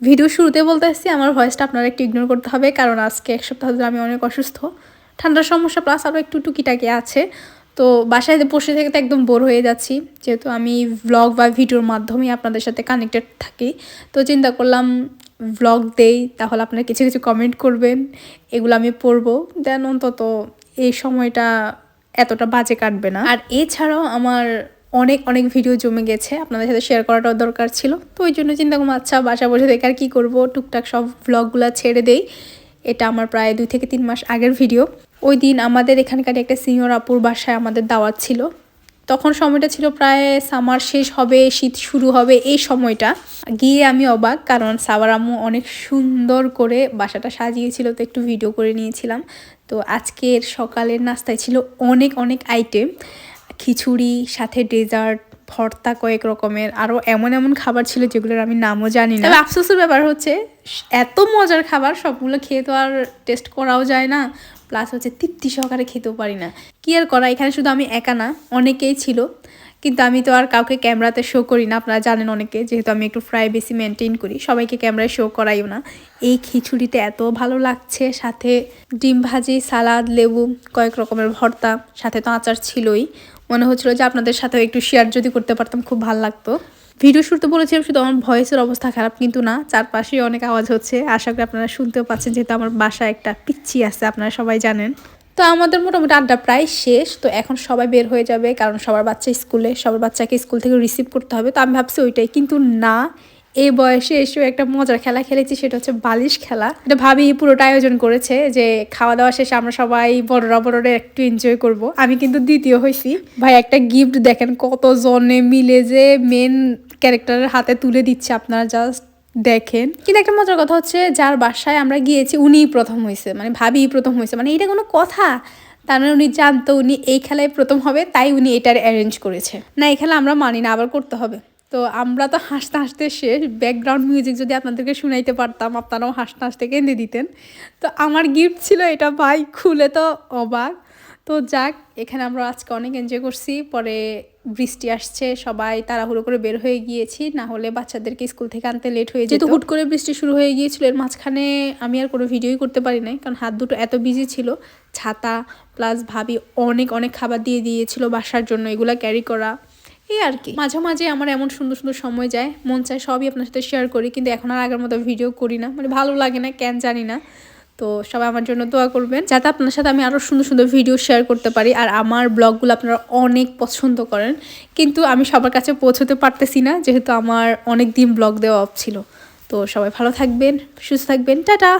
Video শুরুতে বলতে আসছি, আমার ভয়েসটা আপনারা একটু ইগনোর করতে হবে, কারণ আজকে এক সপ্তাহ ধরে আমি অনেক অসুস্থ। ঠান্ডার সমস্যা প্লাস আরও একটু টুকিটাকি আছে। তো বাসায় বসে থেকে তো একদম বোর হয়ে যাচ্ছি, যেহেতু আমি ভ্লগ বা ভিডিওর মাধ্যমে আপনাদের সাথে কানেক্টেড থাকি। তো চিন্তা করলাম ভ্লগ দেই, তাহলে আপনারা কিছু কিছু কমেন্ট করবেন এগুলো আমি পড়ব। দেন অন্তত এই সময়টা এতটা বাজে কাটবে না। আর এছাড়াও আমার অনেক অনেক ভিডিও জমে গেছে। আপনাদের সাথে শেয়ার করাটাও দরকার ছিল। তো ওই জন্য চিন্তা করলাম আচ্ছা বাসা বসে দেখে আর কী করব? টুকটাক সব ভ্লগগুলো ছেড়ে দেই। এটা আমার প্রায় দুই থেকে তিন মাস আগের ভিডিও ওই দিন আমাদের এখানকার একটা সিনিয়র আপুর বাসায় আমাদের দাওয়াত ছিল। তখন সময়টা ছিল প্রায় সামার শেষ হবে, শীত শুরু হবে এই সময়টা। গিয়ে আমি অবাক, কারণ সাবার আম্মু অনেক সুন্দর করে বাসাটা সাজিয়েছিল, তো একটু ভিডিও করে নিয়েছিলাম। তো আজকের সকালের নাস্তায় ছিল অনেক অনেক আইটেম খিচুড়ি, সাথে ডেজার্ট ভর্তা কয়েক রকমের আরও এমন এমন খাবার ছিল যেগুলোর আমি নামও জানি না। আফসোসের ব্যাপার হচ্ছে এত মজার খাবার সবগুলো খেয়ে তো আর টেস্ট করাও যায় না প্লাস হচ্ছে তৃপ্তি সহকারে খেতেও পারি না। কি আর করা, এখানে শুধু আমি একা না, অনেকেই ছিল, কিন্তু আমি তো আর কাউকে ক্যামেরাতে শো করি না, আপনারা জানেন অনেকে, যেহেতু আমি একটু ফ্রাই বেশি মেনটেন করি, সবাইকে ক্যামেরায় শো করাইও না। এই খিচুড়িতে এত ভালো লাগছে, সাথে ডিম ভাজি, সালাদ, লেবু, কয়েক রকমের ভর্তা, সাথে তো আচার ছিলই। মনে হচ্ছিল যে আপনাদের সাথেও একটু শেয়ার যদি করতে পারতাম, খুব ভালো লাগতো। ভিডিও শুরুতে বলেছিলাম শুধু আমার ভয়েসের অবস্থা খারাপ, কিন্তু না চারপাশে অনেক আওয়াজ হচ্ছে। আশা করি আপনারা শুনতেও পাচ্ছেন, যেহেতু আমার বাসায় একটা পিচ্ছি আছে, আপনারা সবাই জানেন। তো আমাদের মোটামুটি আড্ডা প্রায় শেষ, তো এখন সবাই বের হয়ে যাবে, কারণ সবার বাচ্চা স্কুলে, সবার বাচ্চাকে স্কুল থেকে রিসিভ করতে হবে। তো আমি ভাবছি ওইটাই, কিন্তু না এই বয়সে এসেও একটা মজার খেলা খেলেছি, সেটা হচ্ছে বালিশ খেলা। এটা ভাবি পুরোটা আয়োজন করেছে যে খাওয়া দাওয়া শেষে আমরা সবাই বড়রা বড়রা একটু এনজয় করব। আমি কিন্তু দ্বিতীয় হয়েছি ভাই, একটা গিফট দেখেন কত জনে মিলে যে মেন ক্যারেক্টারের হাতে তুলে দিচ্ছে আপনারা জাস্ট দেখেন। কিন্তু একটা মজার কথা হচ্ছে, যার বাসায় আমরা গিয়েছি, উনিই প্রথম হয়েছে মানে ভাবি প্রথম হয়েছে মানে এটা কোনো কথা। তার উনি জানতো উনি এই খেলায় প্রথম হবে, তাই উনি এটার অ্যারেঞ্জ করেছে। না, এই খেলা আমরা মানি না, আবার করতে হবে। তো আমরা তো হাসতে হাসতে শেষ। ব্যাকগ্রাউন্ড মিউজিক যদি আপনাদেরকে শুনাইতে পারতাম আপনারাও হাসতে হাসতে কেঁদে দিতেন। তো আমার গিফট ছিল এটা ভাই খুলে তো অবাক। তো যাক এখানে আমরা আজকে অনেক এনজয় করছি। পরে বৃষ্টি আসছে সবাই তাড়াহুড়ো করে বের হয়ে গিয়েছি। না হলে বাচ্চাদেরকে স্কুল থেকে আনতে লেট হয়ে যেত। হুট করে বৃষ্টি শুরু হয়ে গিয়েছিল এর মাঝখানে আমি আর কোনো ভিডিওই করতে পারি নাই কারণ হাত দুটো এত বিজি ছিল। ছাতা প্লাস ভাবি অনেক অনেক খাবার দিয়ে দিয়েছিল বাসার জন্য এগুলা ক্যারি করা। এই আর কি। মাঝে মাঝে আমার এমন সুন্দর সুন্দর সময় যায়, মন চায় সবই আপনার সাথে শেয়ার করি, কিন্তু এখন আর আগের মতো ভিডিও করি না। মানে ভালো লাগে না, কেন জানি না। তো সবাই আমার জন্য দোয়া করবেন, যাতে আপনার সাথে আমি আরও সুন্দর সুন্দর ভিডিও শেয়ার করতে পারি। আর আমার ব্লগগুলো আপনারা অনেক পছন্দ করেন, কিন্তু আমি সবার কাছে পৌঁছতে পারতেছি না, যেহেতু আমার অনেক দিন ব্লগ দেওয়া অফ ছিল। তো সবাই ভালো থাকবেন, সুস্থ থাকবেন, টাটা!